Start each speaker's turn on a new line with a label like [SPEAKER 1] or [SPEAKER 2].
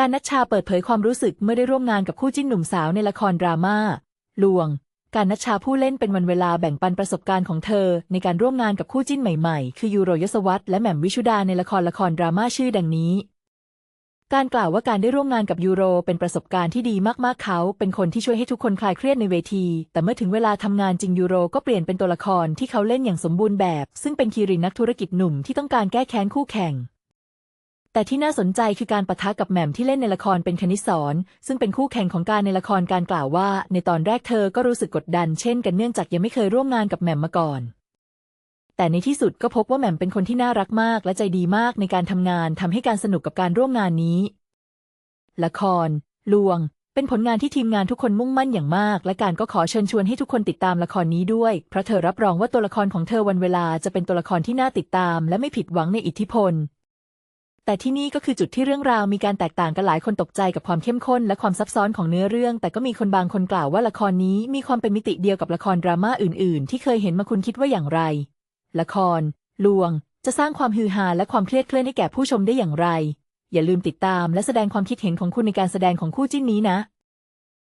[SPEAKER 1] การนัชชาเปิดเผยความรู้สึกเมื่อได้ร่วมงานกับคู่จิ้นหนุ่มสาวในละครดราม่าลวง การนัชชาผู้เล่นเป็นวันเวลาแบ่งปันประสบการณ์ของเธอ ในการร่วมงานกับคู่จิ้นใหม่ๆ คือยูโรยศวรรษและแหม่มวิชุดาในละครละครดราม่าชื่อดังนี้ การกล่าวว่าการได้ร่วมงานกับยูโรเป็นประสบการณ์ที่ดีมากๆเขา เป็นคนที่ช่วยให้ทุกคนคลายเครียดในเวที แต่เมื่อถึงเวลาทำงานจริงยูโรก็เปลี่ยนเป็นตัวละครที่เขาเล่นอย่างสมบูรณ์แบบ ซึ่งเป็นคีรินนักธุรกิจหนุ่มที่ต้องการแก้แค้นคู่แข่ง แต่ที่น่าสนใจคือการปะทะกับแหม่มที่เล่นในละครเป็นคณิสรซึ่งเป็นคู่แข่งของการในละครการกล่าวว่า ในตอนแรกเธอก็รู้สึกกดดันเช่นกันเนื่องจากยังไม่เคยร่วมงานกับแหม่มมาก่อน แต่ในที่สุดก็พบว่าแหม่มเป็นคนที่น่ารักมากและใจดีมากในการทำงานทำให้การสนุกกับการร่วมงานนี้ ละคร ลวง เป็นผลงานที่ทีมงานทุกคนมุ่งมั่นอย่างมาก และการก็ขอเชิญชวนให้ทุกคนติดตามละครนี้ด้วย เพราะเธอรับรองว่าตัวละครของเธอวันเวลาจะเป็นตัวละครที่น่าติดตาม และไม่ผิดหวังในอิทธิพล แต่ที่นี่ก็คือจุดที่เรื่องราวมีการแตกต่างกันหลายคนตกใจกับความเข้มข้นและความซับซ้อนของเนื้อเรื่อง แต่ก็มีคนบางคนกล่าวว่าละครนี้มีความเป็นมิติเดียวกับละครดราม่าอื่น ๆ ที่เคยเห็นมาคุณคิดว่าอย่างไร ละคร ลวง จะสร้างความฮือฮาและความเครียดเคลื่อนให้แก่ผู้ชมได้อย่างไร อย่าลืมติดตามและแสดงความคิดเห็นของคุณในการแสดงของคู่จิ้นนี้นะ